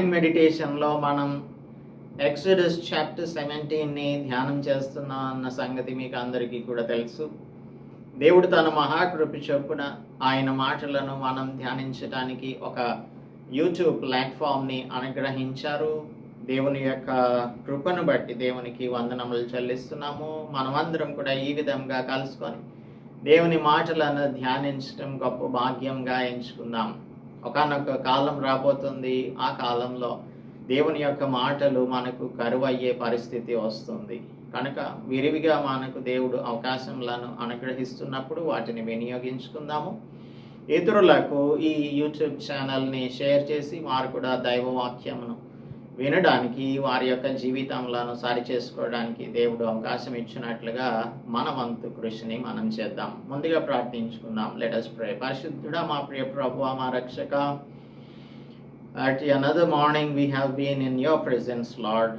Morning మెడిటేషన్లో మనం Exodus chapter సెవెంటీన్ని ధ్యానం చేస్తున్నాం అన్న సంగతి మీకు అందరికీ కూడా తెలుసు. దేవుడు తన మహాకృప చొప్పున ఆయన మాటలను మనం ధ్యానించడానికి ఒక యూట్యూబ్ ప్లాట్ఫామ్ని అనుగ్రహించారు. దేవుని యొక్క కృపను బట్టి దేవునికి వందనములు చెల్లిస్తున్నాము. మనమందరం కూడా ఈ విధంగా కలుసుకొని దేవుని మాటలను ధ్యానించడం గొప్ప భాగ్యంగా ఎంచుకుందాం. ఒకనొక కాలం రాబోతుంది. ఆ కాలంలో దేవుని యొక్క మాటలు మనకు కరువు అయ్యే పరిస్థితి వస్తుంది. కనుక విరివిగా మనకు దేవుడు అవకాశంలను అనుగ్రహిస్తున్నప్పుడు వాటిని వినియోగించుకుందాము. ఇతరులకు ఈ యూట్యూబ్ ఛానల్ని షేర్ చేసి వారు కూడా దైవవాక్యమును వినడానికి వారి యొక్క జీవితంలను సరి చేసుకోవడానికి దేవుడు అవకాశం ఇచ్చినట్లుగా మన వంతు కృషిని మనం చేద్దాం. ముందుగా ప్రార్థించుకుందాం. లెటస్ ప్రే పరిశుద్ధుడా మా ప్రియ ప్రభు మా రక్షక at another morning we have been in your presence Lord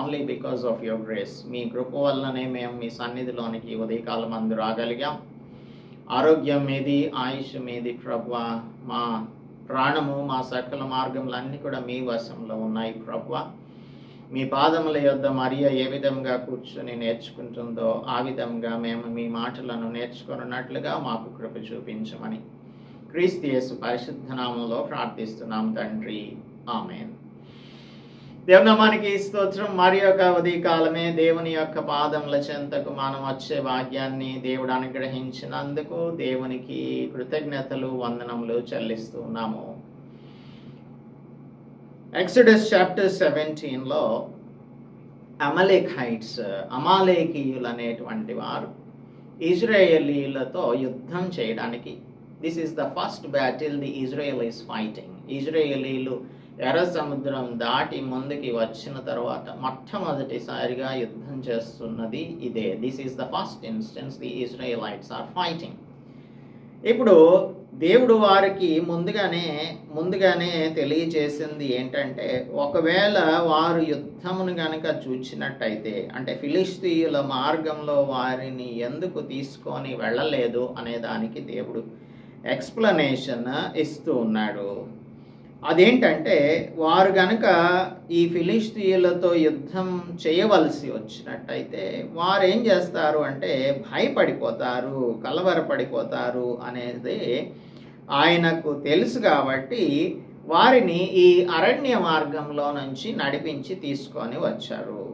only because of your grace మీ కృప వల్లనే మేము మీ సన్నిధిలోనికి ఉదయకాలం అందు రాగలిగాం. ఆరోగ్యం మీది ఆయుష్ మీది ప్రభు మా ప్రాణము మా సకల మార్గములన్నీ కూడా మీ వశంలో ఉన్నాయి ప్రభు మీ పాదముల యొద్ద మరియ ఏ విధంగా కూర్చొని నేర్చుకుంటుందో ఆ విధంగా మేము మీ మాటలను నేర్చుకున్నట్లుగా మాకు కృప చూపించమని క్రీస్తు యేసు పరిశుద్ధ నామంలో ప్రార్థిస్తున్నాం తండ్రి. ఆమెన్. దేవునామానికి స్తోత్రం. మరి యొక్క ఉదయకాలమే దేవుని యొక్క పాదముల చెంతకు మనం వచ్చే భాగ్యాన్ని దేవుడు అనుగ్రహించినందుకు దేవునికి కృతజ్ఞతలు వందనములు చెల్లిస్తూ ఉన్నాము. ఎక్సడస్ చాప్టర్ సెవెంటీన్లో అమలేక్ హైట్స్ అమాలేకీయులు అనేటువంటి వారు ఇజ్రాయేలీలతో యుద్ధం చేయడానికి. This is the first battle the Israel is fighting ఇజ్రాయేలీలు ఎర్ర సముద్రం దాటి ముందుకి వచ్చిన తర్వాత మొట్టమొదటిసారిగా యుద్ధం చేస్తున్నది ఇదే. This is the first instance the Israelites are fighting ఇప్పుడు దేవుడు వారికి ముందుగానే ముందుగానే తెలియజేసింది ఏంటంటే ఒకవేళ వారు యుద్ధమును గనక చూచినట్టయితే అంటే ఫిలిస్తీయుల మార్గంలో వారిని ఎందుకు తీసుకొని వెళ్ళలేదు అనే దానికి దేవుడు ఎక్స్ప్లెనేషన్ ఇస్తూ ఉన్నాడు. అదేంటంటే వారు కనుక ఈ ఫిలిస్తీన్లతో యుద్ధం చేయవలసి వచ్చినట్టయితే వారు ఏం చేస్తారు అంటే భయపడిపోతారు కలవరపడిపోతారు అనేది ఆయనకు తెలుసు కాబట్టి వారిని ఈ అరణ్య మార్గంలో నుంచి నడిపించి తీసుకొని వచ్చారు.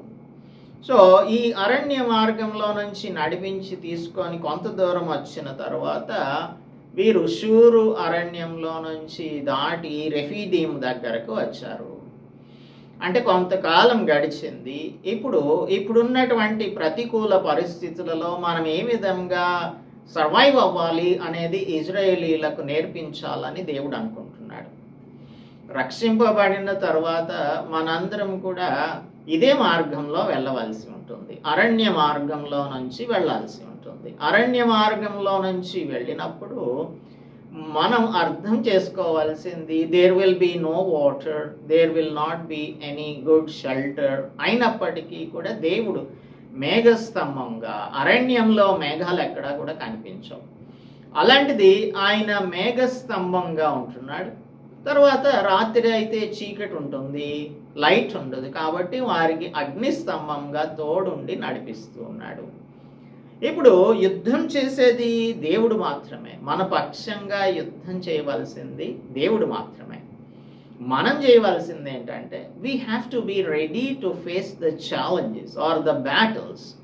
సో ఈ అరణ్య మార్గంలో నుంచి నడిపించి తీసుకొని కొంత దూరం వచ్చిన తర్వాత వీరు షూరు అరణ్యంలో నుంచి దాటి రెఫీదీం దగ్గరకు వచ్చారు. అంటే కొంతకాలం గడిచింది. ఇప్పుడు ఇప్పుడున్నటువంటి ప్రతికూల పరిస్థితులలో మనం ఏ విధంగా సర్వైవ్ అవ్వాలి అనేది ఇజ్రాయేలీలకు నేర్పించాలని దేవుడు అనుకుంటున్నాడు. రక్షింపబడిన తర్వాత మనందరం కూడా ఇదే మార్గంలో వెళ్ళవలసి ఉంటుంది. అరణ్య మార్గంలో నుంచి వెళ్ళాల్సి ఉంటుంది అరణ్య మార్గంలో నుంచి వెళ్ళినప్పుడు మనం అర్థం చేసుకోవాల్సింది there will be no water there will not be any good shelter అయినప్పటికీ కూడా దేవుడు మేఘస్తంభంగా అరణ్యంలో మేఘాలు ఎక్కడా కూడా కనిపించవు. అలాంటిది ఆయన మేఘస్తంభంగా ఉంటున్నాడు. తర్వాత రాత్రి అయితే చీకటి ఉంటుంది లైట్ ఉండదు కాబట్టి వారికి అగ్నిస్తంభంగా తోడుండి నడిపిస్తూ ఉన్నాడు. ఇప్పుడు యుద్ధం చేసేది దేవుడు మాత్రమే. మన పక్షంగా యుద్ధం చేయవలసింది దేవుడు మాత్రమే. మనం చేయవలసింది ఏంటంటే we have to be ready to face the challenges or the battles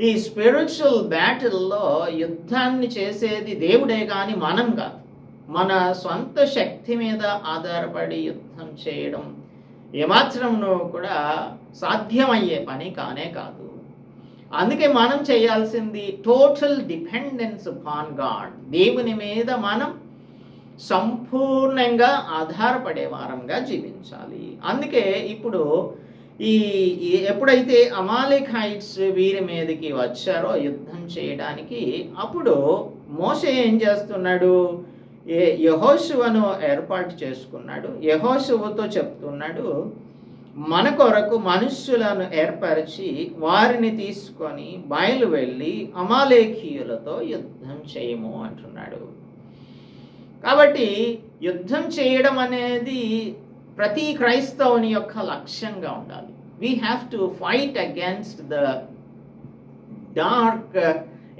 ఈ స్పిరిచువల్ బ్యాటిల్లో యుద్ధాన్ని చేసేది దేవుడే కానీ మనం కాదు. మన సొంత శక్తి మీద ఆధారపడి యుద్ధం చేయడం ఏమాత్రంలో కూడా సాధ్యమయ్యే పని కానే కాదు. అందుకే మనం చేయాల్సింది టోటల్ డిపెండెన్స్ అపాన్ గాడ్ దేవుని మీద మనం సంపూర్ణంగా ఆధారపడే వారంగా జీవించాలి. అందుకే ఇప్పుడు ఈ ఎప్పుడైతే అమాలిక్ హైట్స్ వీరి మీదకి వచ్చారో యుద్ధం చేయడానికి అప్పుడు మోసే ఏం చేస్తున్నాడు? ఏ యహోశువను ఏర్పాటు చేసుకున్నాడు. యహోశువతో చెప్తున్నాడు మన కొరకు మనుష్యులను ఏర్పరిచి వారిని తీసుకొని బయలు వెళ్ళి అమాలేఖీయులతో యుద్ధం చేయము అంటున్నాడు. కాబట్టి యుద్ధం చేయడం అనేది ప్రతి క్రైస్తవుని యొక్క లక్ష్యంగా ఉండాలి. We have to fight against the dark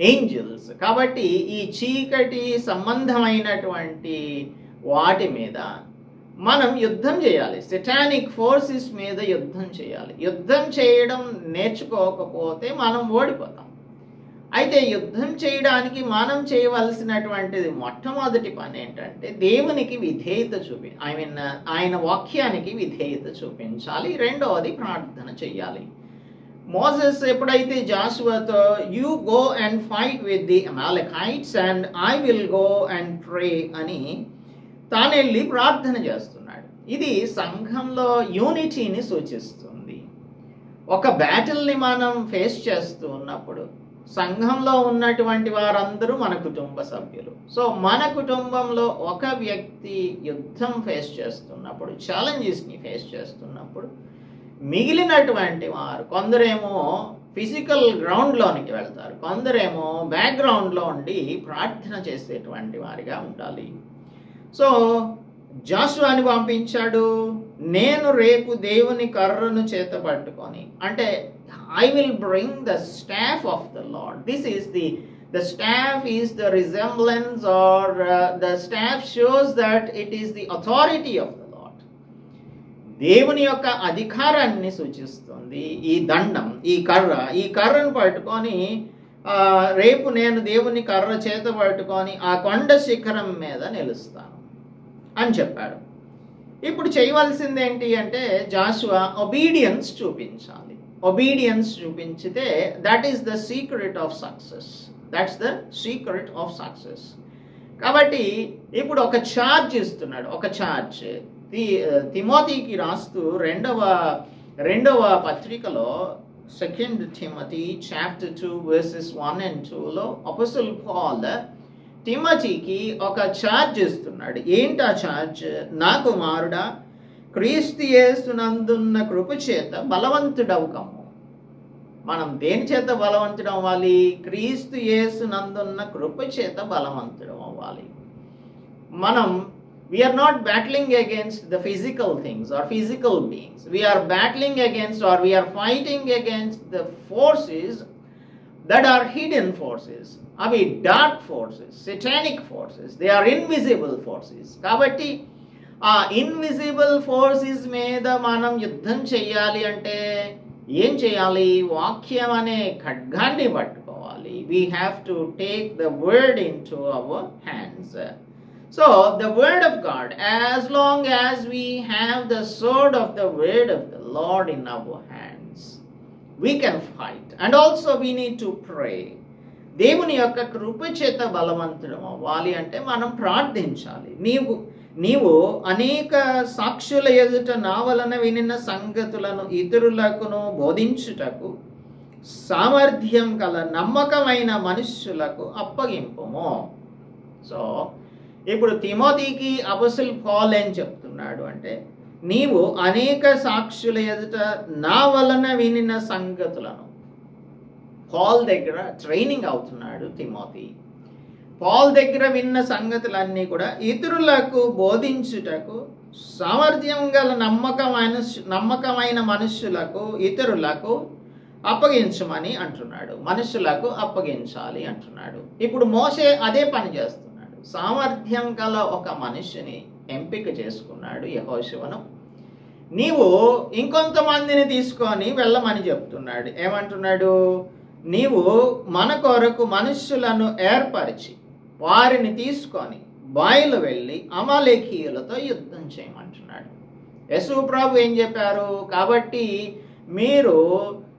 angels కాబట్టి ఈ చీకటి సంబంధమైనటువంటి వాటి మీద మనం యుద్ధం చేయాలి. సెటానిక్ ఫోర్సెస్ మీద యుద్ధం చేయాలి. యుద్ధం చేయడం నేర్చుకోకపోతే మనం ఓడిపోతాం. అయితే యుద్ధం చేయడానికి మనం చేయవలసినటువంటిది మొట్టమొదటి పని ఏంటంటే దేవునికి విధేయత చూపి ఐ మీన్ ఆయన వాక్యానికి విధేయత చూపించాలి. రెండవది ప్రార్థన చేయాలి. మోసెస్ ఎప్పుడైతే జాషువాతో you go and fight with the Amalekites and I will go and pray అని తాను వెళ్ళి ప్రార్థన చేస్తున్నాడు. ఇది సంఘంలో యూనిటీని సూచిస్తుంది. ఒక బ్యాటిల్ని మనం ఫేస్ చేస్తూ ఉన్నప్పుడు సంఘంలో ఉన్నటువంటి వారందరూ మన కుటుంబ సభ్యులు. సో మన కుటుంబంలో ఒక వ్యక్తి యుద్ధం ఫేస్ చేస్తున్నప్పుడు ఛాలెంజెస్ని ఫేస్ చేస్తున్నప్పుడు మిగిలినటువంటి వారు కొందరేమో ఫిజికల్ గ్రౌండ్లోనికి వెళ్తారు. కొందరేమో బ్యాక్గ్రౌండ్లో ఉండి ప్రార్థన చేసేటువంటి వారిగా ఉండాలి. సో జాషువాని పంపించాడు. నేను రేపు దేవుని కర్రను చేత పట్టుకొని అంటే I will bring the staff of the Lord this is the the staff is the resemblance or the staff shows that it is the authority of the Lord దేవుని యొక్క అధికారాన్ని సూచిస్తుంది ఈ దండం ఈ కర్ర. ఈ కర్రను పట్టుకొని రేపు నేను దేవుని కర్ర చేత పట్టుకొని ఆ కొండ శిఖరం మీద నిలుస్తాను. అని చెప్పాడు. ఇప్పుడు చేయవలసింది ఏంటి అంటే జాషువా ఒబీడియన్స్ చూపించాలి. Obedience చూపించితే that is the secret of success that's the secret of success కాబట్టి ఇప్పుడు ఒక ఛార్జ్ ఇస్తున్నాడు. ఒక ఛార్జ్ తి తిమోతికి రాస్తూ రెండవ రెండవ పత్రికలో second Timothy chapter two verses one and టూలో అపోసల్ పాల్ తిమచికి ఒక ఛార్జ్ ఇస్తున్నాడు. ఏంటి ఆ ఛార్జ్ నా కుమారుడా క్రీస్తు యేసునందున్న కృప చేత బలవంతుడవు మనం దేని చేత బలవంతుడం అవ్వాలి? క్రీస్తు యేసునందున్న కృప చేత బలవంతుడం అవ్వాలి. మనం we are not battling against the physical things or physical beings we are battling against or we are fighting against the forces that are hidden forces అవి dark forces satanic forces they are invisible forces కాబట్టి ఆ invisible forces మీద మనం యుద్ధం చేయాలి అంటే ఏం చేయాలి వాక్యం అనే ఖడ్గాన్ని పట్టుకోవాలి. We have to take the word in to our hands so the word of God as long as we have the sword of the word of the Lord in our hands we can fight and also we need to pray దేవుని యొక్క కృప చేత బలవంతుడం అవ్వాలి అంటే మనం ప్రార్థించాలి. నీవు నీవు అనేక సాక్షుల ఎదుట నా వలన వినిన సంగతులను ఇతరులకును బోధించుటకు సామర్థ్యం గల నమ్మకమైన మనుష్యులకు అప్పగింపుము. సో ఇప్పుడు తిమోతికి అపసుల్ పాల్ ఏం చెప్తున్నాడు అంటే నీవు అనేక సాక్షుల ఎదుట నా వలన వినిన సంగతులను. పాల్ దగ్గర ట్రైనింగ్ అవుతున్నాడు తిమోతి. పాల్ దగ్గర విన్న సంగతులన్నీ కూడా ఇతరులకు బోధించుటకు సామర్థ్యం గల నమ్మకమైన నమ్మకమైన మనుషులకు ఇతరులకు అప్పగించమని అంటున్నాడు. మనుషులకు అప్పగించాలి అంటున్నాడు. ఇప్పుడు మోసే అదే పని చేస్తున్నాడు. సామర్థ్యం గల ఒక మనిషిని ఎంపిక చేసుకున్నాడు యహోశివను నీవు ఇంకొంతమందిని తీసుకొని వెళ్ళమని చెప్తున్నాడు. ఏమంటున్నాడు? నీవు మన కొరకు మనుష్యులను ఏర్పరిచి వారిని తీసుకొని బాయిలు వెళ్ళి అమలేఖీయులతో యుద్ధం చేయమంటున్నాడు. యశు ప్రభు ఏం చెప్పారు? కాబట్టి మీరు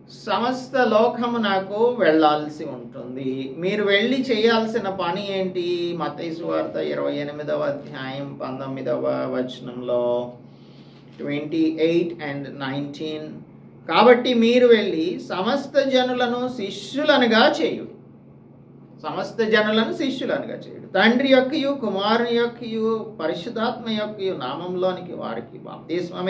సమస్త లోకము నాకు వెళ్ళాల్సి ఉంటుంది. మీరు వెళ్ళి చేయాల్సిన పని ఏంటి? మతైసు వార్త ఇరవై ఎనిమిదవ అధ్యాయం పంతొమ్మిదవ వచనంలో ట్వంటీ ఎయిట్ అండ్ నైన్టీన్ కాబట్టి మీరు వెళ్ళి సమస్త జనులను శిష్యులనుగా చేయు. సమస్త జనులను శిష్యులనుగా చేయుడు తండ్రి యొక్కయు కుమారుని యొక్కయు పరిశుధాత్మ యొక్కయు నామంలోనికి వారికి బాప్తిస్మం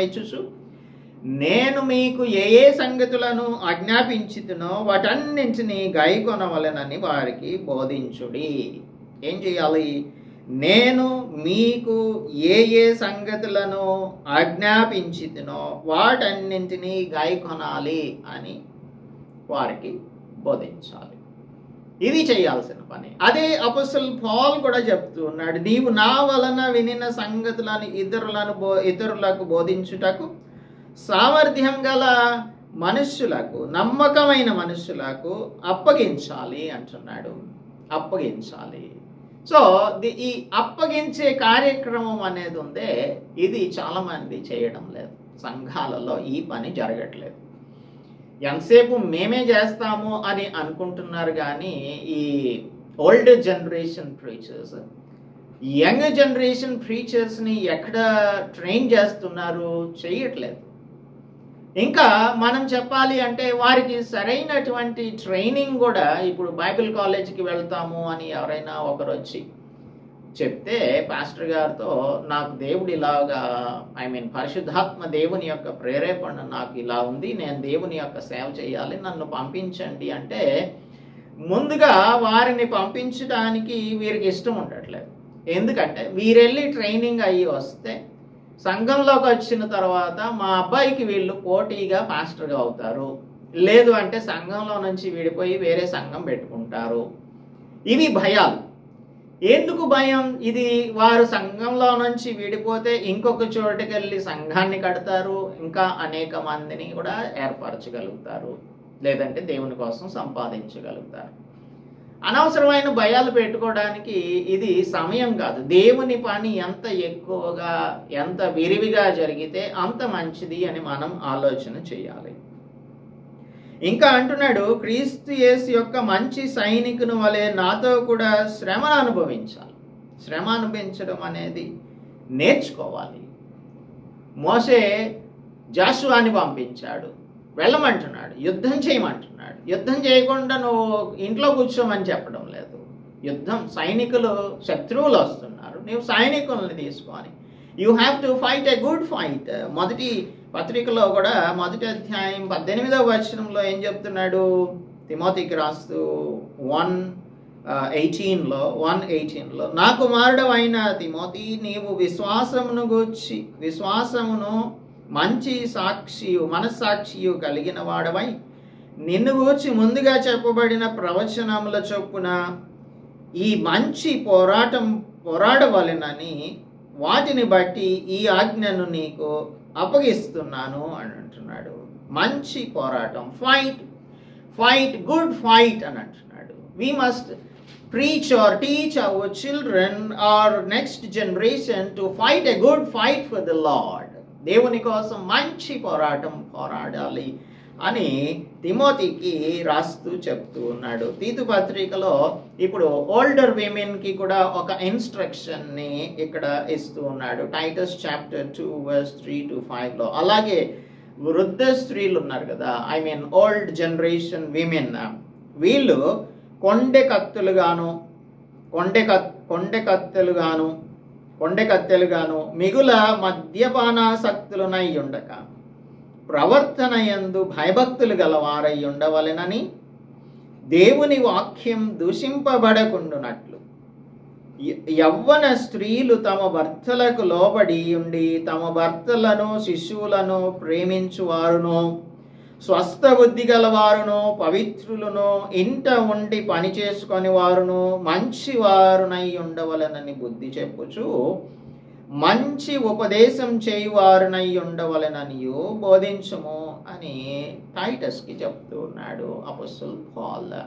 నేను మీకు ఏ ఏ సంగతులను ఆజ్ఞాపించుతునో వాటన్నింటినీ గైకొనవలెనని వారికి బోధించుడి. ఏం చేయాలి? నేను మీకు ఏ ఏ సంగతులను ఆజ్ఞాపించుతునో వాటన్నింటినీ గాయకొనాలి అని వారికి బోధించాలి. ఇది చేయాల్సిన పని. అదే అపసల్ పాల్ కూడా చెప్తూ ఉన్నాడు నీవు నా వలన వినిన సంగతులను ఇతరులను బో ఇతరులకు బోధించుటకు సామర్థ్యం గల మనుష్యులకు నమ్మకమైన మనుష్యులకు అప్పగించాలి అంటున్నాడు. అప్పగించాలి. సో ది- ఈ అప్పగించే కార్యక్రమం అనేది ఉందే ఇది చాలామంది చేయడం లేదు. సంఘాలలో ఈ పని జరగట్లేదు. ఎంతసేపు మేమే చేస్తాము అని అనుకుంటున్నారు కానీ ఈ old generation preachers young generation ప్రీచర్స్ని ఎక్కడ ట్రైన్ చేస్తున్నారు చేయట్లేదు. ఇంకా మనం చెప్పాలి అంటే వారికి సరైనటువంటి ట్రైనింగ్ కూడా ఇప్పుడు బైబిల్ కాలేజీకి వెళ్తాము అని ఎవరైనా ఒకరు వచ్చి చెప్తే పాస్టర్ గారితో నాకు దేవుడు ఇలాగా ఐ మీన్ పరిశుద్ధాత్మ దేవుని యొక్క ప్రేరేపణ నాకు ఇలా ఉంది నేను దేవుని యొక్క సేవ చేయాలి నన్ను పంపించండి. అంటే ముందుగా వారిని పంపించడానికి వీరికి ఇష్టం ఉండట్లేదు. ఎందుకంటే వీరెళ్ళి ట్రైనింగ్ అయ్యి వస్తే సంఘంలోకి వచ్చిన తర్వాత మా అబ్బాయికి వీళ్ళు పోటీగా పాస్టర్గా అవుతారు. లేదు అంటే సంఘంలో నుంచి విడిపోయి వేరే సంఘం పెట్టుకుంటారు. ఇవి భయాలు. ఎందుకు భయం? ఇది వారు సంఘంలో నుంచి విడిపోతే ఇంకొక చోటుకి వెళ్ళి సంఘాన్ని కడతారు. ఇంకా అనేక మందిని కూడా ఏర్పరచగలుగుతారు. లేదంటే దేవుని కోసం సంపాదించగలుగుతారు. అనవసరమైన భయాలు పెట్టుకోవడానికి ఇది సమయం కాదు. దేవుని పని ఎంత ఎక్కువగా ఎంత విరివిగా జరిగితే అంత మంచిది అని మనం ఆలోచన చేయాలి. ఇంకా అంటున్నాడు క్రీస్తు యేసు యొక్క మంచి సైనికుని వలె నాతో కూడా శ్రమను అనుభవించాలి. శ్రమ అనుభవించడం అనేది నేర్చుకోవాలి. మోసే జాషువాని పంపించాడు. వెళ్ళమంటున్నాడు యుద్ధం చేయమంటున్నాడు. యుద్ధం చేయకుండా నువ్వు ఇంట్లో కూర్చోమని చెప్పడం లేదు. యుద్ధం సైనికులు శత్రువులు వస్తున్నారు. నీవు సైనికుల్ని తీసుకొని you have to fight a good fight మొదటి పత్రికలో కూడా మొదటి అధ్యాయం పద్దెనిమిదవ వచనంలో ఏం చెప్తున్నాడు? తిమోతికి రాస్తూ వన్ ఎయిటీన్లో వన్ ఎయిటీన్లో నా కుమారుడు అయిన తిమోతి నీవు విశ్వాసమును గూర్చి విశ్వాసమును మంచి సాక్షియు మనస్సాక్షియు కలిగిన వాడవై నిన్ను గూర్చి ముందుగా చెప్పబడిన ప్రవచనముల చొప్పున ఈ మంచి పోరాటం పోరాడవలెనని వాటిని బట్టి ఈ ఆజ్ఞను నీకు అప్పగిస్తున్నాను అని అంటున్నాడు. మంచి పోరాటం ఫైట్ ఫైట్ గుడ్ ఫైట్ అని అంటున్నాడు. We must preach or teach our children or next generation to fight a good fight for the Lord దేవుని కోసం మంచి పోరాటం పోరాడాలి అని తిమోతికి రాస్తూ చెప్తూ ఉన్నాడు. తీతు పత్రికలో ఇప్పుడు ఓల్డర్ విమెన్కి కూడా ఒక ఇన్స్ట్రక్షన్ని ఇక్కడ ఇస్తూ ఉన్నాడు. Titus chapter two verse three to ఫైవ్లో అలాగే వృద్ధ స్త్రీలు ఉన్నారు కదా I mean old generation women వీళ్ళు కొండె కత్తులుగాను కొండె కత్ కొండె కత్తెలుగాను కొండెకత్తెలుగాను మిగుల మద్యపానాసక్తులనై ఉండక. ప్రవర్తన యందు భయభక్తులు గలవారై ఉండవలెనని దేవుని వాక్యం దూషింపబడకుండునట్లు. యవ్వన స్త్రీలు తమ భర్తలకు లోబడి ఉండి తమ భర్తలను శిశువులను ప్రేమించువారును స్వస్థ బుద్ధి గలవారును పవిత్రులను ఇంట ఉండి పని చేసుకొని వారును మంచి వారునై ఉండవలనని బుద్ధి చెప్పుచు మంచి ఉపదేశం చేయువారునై ఉండవలననియు బోధించము అని టైటస్కి చెప్తూ ఉన్నాడు apostle Paul.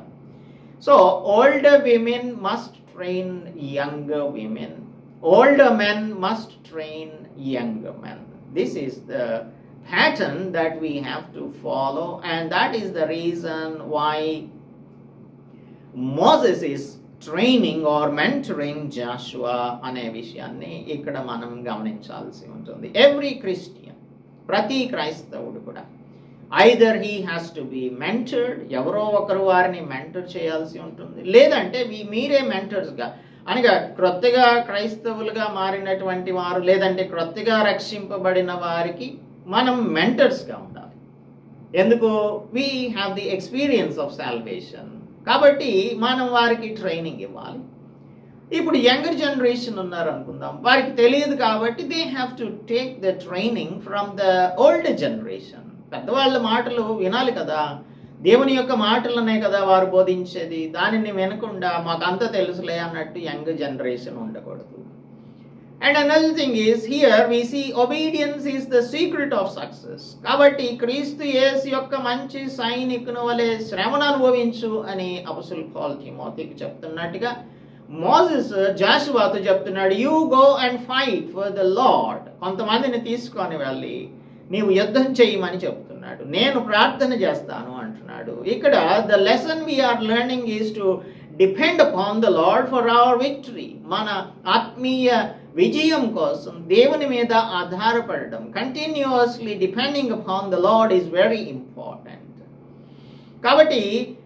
So old women must train young women. Old men must train young men. This is the pattern that we have to follow and that is the reason why Moses is training or mentoring Joshua అనే విషయాన్ని ఇక్కడ మనం గమనించాల్సి ఉంటుంది. Every Christian ప్రతి క్రైస్తవుడు కూడా either he has to be mentored ఎవరో ఒకరు వారిని మెంటర్ చేయాల్సి ఉంటుంది. లేదంటే మీ- మీరే మెంటర్స్గా అనగా క్రొత్తగా క్రైస్తవులుగా మారినటువంటి వారు లేదంటే క్రొత్తగా రక్షింపబడిన వారికి మనం మెంటర్స్గా ఉండాలి. ఎందుకు? We have the experience of salvation కాబట్టి మనం వారికి ట్రైనింగ్ ఇవ్వాలి. ఇప్పుడు యంగర్ జనరేషన్ ఉన్నారు అనుకుందాం వారికి తెలియదు కాబట్టి they have to take the training from the old generation పెద్దవాళ్ళ మాటలు వినాలి కదా. దేవుని యొక్క మాటలనే కదా వారు బోధించేది. దానిని వినకుండా మాకు అంత తెలుసులే అన్నట్టు యంగ్ జనరేషన్ ఉండకూడదు. And another thing is here we see obedience is the secret of success కాబట్టి క్రీస్తు యేసు యొక్క మంచి సైనికుని వలె శ్రమను అనుభవించు అని అపసుల్ పాల్ తిమోతికి చెప్తున్నట్టుగా మోజెస్ జాషువాతో చెప్తున్నాడు you go and fight for the Lord కొంతమందిని తీసుకొని వెళ్ళి నీవు యుద్ధం చేయమని చెప్తున్నాడు. నేను ప్రార్థన చేస్తాను అంటున్నాడు. ఇక్కడ the lesson we are learning is to depend upon the Lord for our victory మన ఆత్మీయ విజయం కోసం దేవుని మీద ఆధారపడడం continuously depending upon the Lord is very important కాబట్టి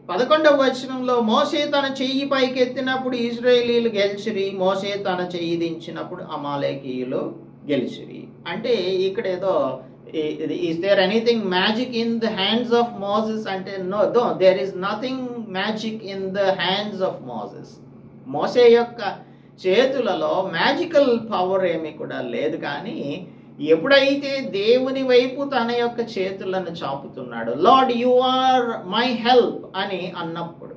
పదకొండవ వచనంలో మోసే తన చెయ్యి పైకెత్తినప్పుడు ఇజ్రాయేలీలు గెలిచిరి మోసే తన చెయ్యి దించినప్పుడు అమాలేకీయులు గెలిచిరి. అంటే ఇక్కడ ఏదో is there anything magic in the hands of Moses అంటే no though there is nothing magic in the hands of Moses మోసే యొక్క చేతులలో మ్యాజికల్ పవర్ ఏమీ కూడా లేదు కానీ ఎప్పుడైతే దేవుని వైపు తన యొక్క చేతులను చాపుతున్నాడు Lord you are my help అని అన్నప్పుడు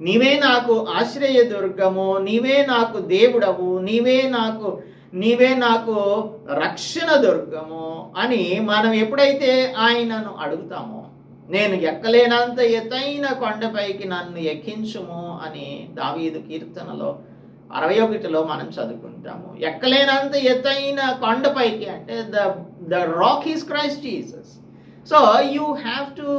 నీవే నాకు ఆశ్రయ దుర్గము నీవే నాకు దేవుడవు నీవే నాకు నీవే నాకు రక్షణ దుర్గము అని మనం ఎప్పుడైతే ఆయనను అడుగుతామో నేను ఎక్కలేనంత ఎత్తైన కొండపైకి నన్ను ఎక్కించుము అని దావీదు కీర్తనలో అరవై ఒకటిలో మనం చదువుకుంటాము. ఎక్కలేనంత ఎత్తైన కొండపైకి అంటే the the rock is Christ Jesus so you have to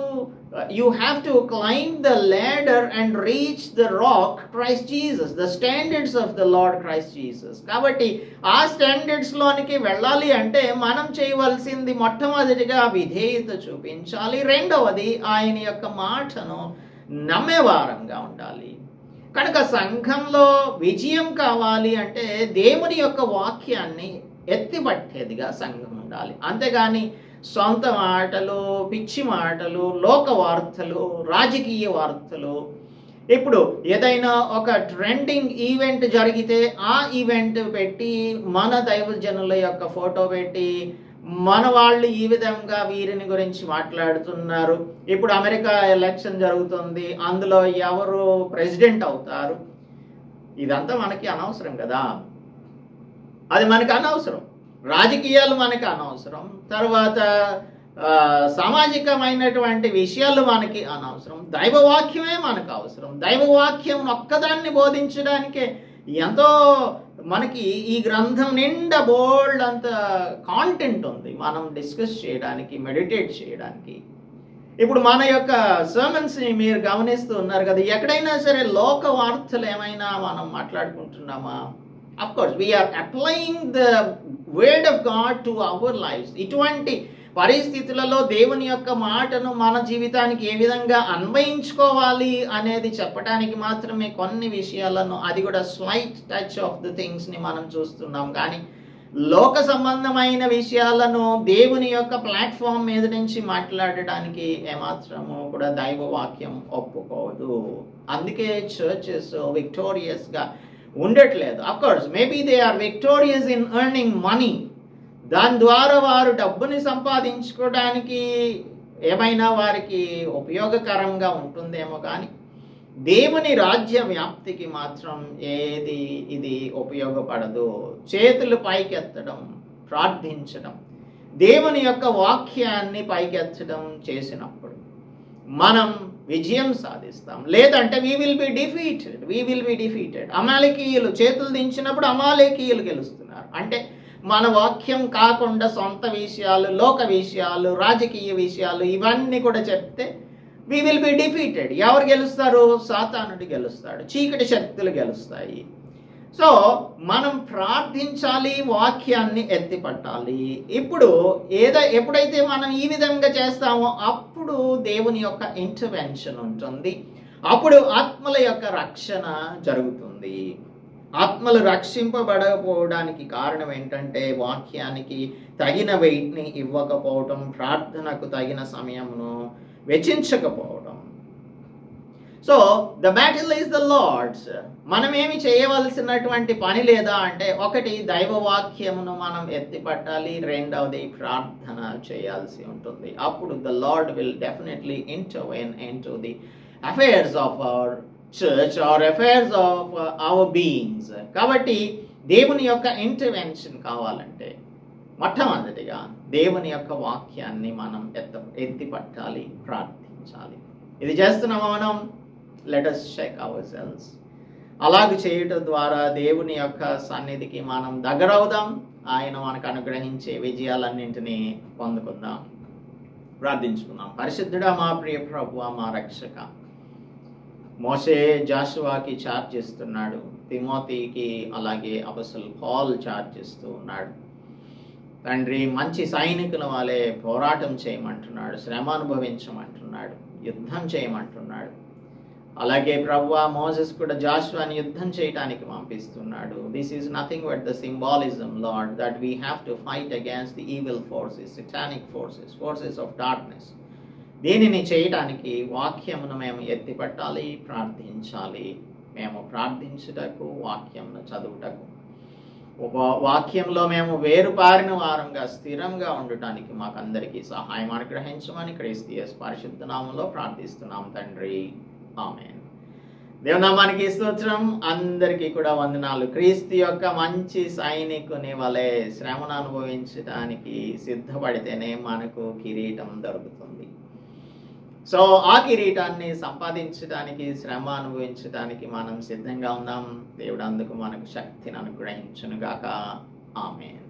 you have to climb the ladder and reach the rock Christ Jesus the standards of the Lord Christ Jesus కాబట్టి ఆ స్టాండర్డ్స్లోనికి వెళ్ళాలి అంటే మనం చేయవలసింది మొట్టమొదటిగా విధేయత చూపించాలి. రెండవది ఆయన యొక్క మాటను నమ్మేవారంగా ఉండాలి. కనుక సంఘంలో విజయం కావాలి అంటే దేవుని యొక్క వాక్యాన్ని ఎత్తిపట్టేదిగా సంఘం ఉండాలి. అంతేగాని సొంత మాటలు పిచ్చి మాటలు లోక వార్తలు రాజకీయ వార్తలు. ఇప్పుడు ఏదైనా ఒక ట్రెండింగ్ ఈవెంట్ జరిగితే ఆ ఈవెంట్ పెట్టి మన దైవజనుల యొక్క ఫోటో పెట్టి మన వాళ్ళు ఈ విధంగా వీరిని గురించి మాట్లాడుతున్నారు. ఇప్పుడు అమెరికా ఎలక్షన్ జరుగుతుంది. అందులో ఎవరు ప్రెసిడెంట్ అవుతారు? ఇదంతా మనకి అనవసరం కదా. అది మనకి అనవసరం. రాజకీయాలు మనకి అనవసరం. తర్వాత సామాజికమైనటువంటి విషయాలు మనకి అనవసరం. దైవవాక్యమే మనకు అవసరం. దైవవాక్యం ఒక్కదాన్ని బోధించడానికే ఎంతో మనకి ఈ గ్రంథం నిండా బోల్డ్ అంత కాంటెంట్ ఉంది. మనం డిస్కస్ చేయడానికి మెడిటేట్ చేయడానికి. ఇప్పుడు మన యొక్క సర్మన్స్ని మీరు గమనిస్తూ ఉన్నారు కదా ఎక్కడైనా సరే లోక వార్తలు ఏమైనా మనం మాట్లాడుకుంటున్నామా? Of course we are applying the word of God to our life ఇటువంటి పరిస్థితులలో దేవుని యొక్క మాటను మన జీవితానికి ఏ విధంగా అన్వయించుకోవాలి అనేది చెప్పడానికి మాత్రమే కొన్ని విషయాలను అది కూడా స్లైట్ టచ్ ఆఫ్ ద థింగ్స్ని మనం చూస్తున్నాం. కానీ లోక సంబంధమైన విషయాలను దేవుని యొక్క ప్లాట్ఫామ్ మీద నుంచి మాట్లాడడానికి ఏమాత్రము కూడా దైవ వాక్యం ఒప్పుకోదు. అందుకే చర్చెస్ విక్టోరియస్గా ఉండట్లేదు. Of course maybe they are victorious in earning money దాని ద్వారా వారు డబ్బుని సంపాదించుకోవడానికి ఏమైనా వారికి ఉపయోగకరంగా ఉంటుందేమో కానీ దేవుని రాజ్య వ్యాప్తికి మాత్రం ఏది ఇది ఉపయోగపడదు. చేతులు పైకెత్తడం ప్రార్థించడం దేవుని యొక్క వాక్యాన్ని పైకెత్తడం చేసినప్పుడు మనం విజయం సాధిస్తాం. లేదంటే we will be defeated we will be defeated అమాలికీయులు చేతులు దించినప్పుడు అమాలేకీయులు గెలుస్తున్నారు. అంటే మన వాక్యం కాకుండా సొంత విషయాలు లోక విషయాలు రాజకీయ విషయాలు ఇవన్నీ కూడా చెప్తే వి విల్ బి డిఫీటెడ్ ఎవరు గెలుస్తారు? సాతానుడు గెలుస్తాడు. చీకటి శక్తులు గెలుస్తాయి. సో మనం ప్రార్థించాలి వాక్యాన్ని ఎత్తిపట్టాలి. ఇప్పుడు ఏదో ఎప్పుడైతే మనం ఈ విధంగా చేస్తామో అప్పుడు దేవుని యొక్క ఇంటర్వెన్షన్ ఉంటుంది. అప్పుడు ఆత్మల యొక్క రక్షణ జరుగుతుంది. ఆత్మలు రక్షింపబడకపోవడానికి కారణం ఏంటంటే వాక్యానికి తగిన వెయిట్ని ఇవ్వకపోవటం ప్రార్థనకు తగిన సమయమును వెచ్చించకపోవడం so the battle is the Lord's మనం ఏమి చేయవలసినటువంటి పని లేదా అంటే ఒకటి దైవ వాక్యమును మనం ఎత్తిపట్టాలి రెండవది ప్రార్థన చేయాల్సి ఉంటుంది. అప్పుడు the Lord will definitely intervene in to the affairs of our church or affairs of uh, our beings. కాబట్టి దేవుని యొక్క ఇంటర్వెన్షన్ కావాలంటే మొట్టమొదటిగా దేవుని యొక్క వాక్యాన్ని మనం ఎత్త ఎత్తి పట్టాలి ప్రార్థించాలి. ఇది చేస్తున్నామా మనం? లెటస్ చెక్ అవర్ సెల్స్ అలాగ చేయటం ద్వారా దేవుని యొక్క సన్నిధికి మనం దగ్గరవుదాం. ఆయన మనకు అనుగ్రహించే విజయాలన్నింటినీ పొందుకుందాం. ప్రార్థించుకుందాం. పరిశుద్ధుడా మా ప్రియ ప్రభు మా రక్షక మోసే జాషువాకి చార్జ్ చేస్తున్నాడు. తిమోతికి అలాగే అపసల్ పాల్ చార్జ్ చేస్తూ ఉన్నాడు. తండ్రి మంచి సైనికుల వాళ్ళే పోరాటం చేయమంటున్నాడు శ్రమ అనుభవించమంటున్నాడు యుద్ధం చేయమంటున్నాడు. అలాగే ప్రభు మోసెస్ కూడా జాషువాని యుద్ధం చేయడానికి పంపిస్తున్నాడు. This is nothing but the symbolism Lord that we have to fight against the evil forces satanic forces forces of darkness దీనిని చేయటానికి వాక్యమును మేము ఎత్తిపట్టాలి ప్రార్థించాలి. మేము ప్రార్థించుటకు వాక్యమును చదువుటకు. వాక్యంలో మేము వేరుపారిన వారంగా స్థిరంగా ఉండటానికి మాకందరికీ సహాయం అనుగ్రహించమని క్రీస్తియస్ పరిశుద్ధ నామంలో ప్రార్థిస్తున్నాం తండ్రి. ఆమె దేవనామానికి స్తోత్రం. అందరికీ కూడా వందనాలు. క్రీస్తు యొక్క మంచి సైనికుని వలె శ్రమను అనుభవించడానికి సిద్ధపడితేనే మనకు కిరీటం దొరుకుతుంది. సో ఆ కిరీటాన్ని సంపాదించడానికి శ్రమ అనుభవించడానికి మనం సిద్ధంగా ఉన్నాం. దేవుడు అందుకు మనకు శక్తిని అనుగ్రహించునుగాక. ఆమె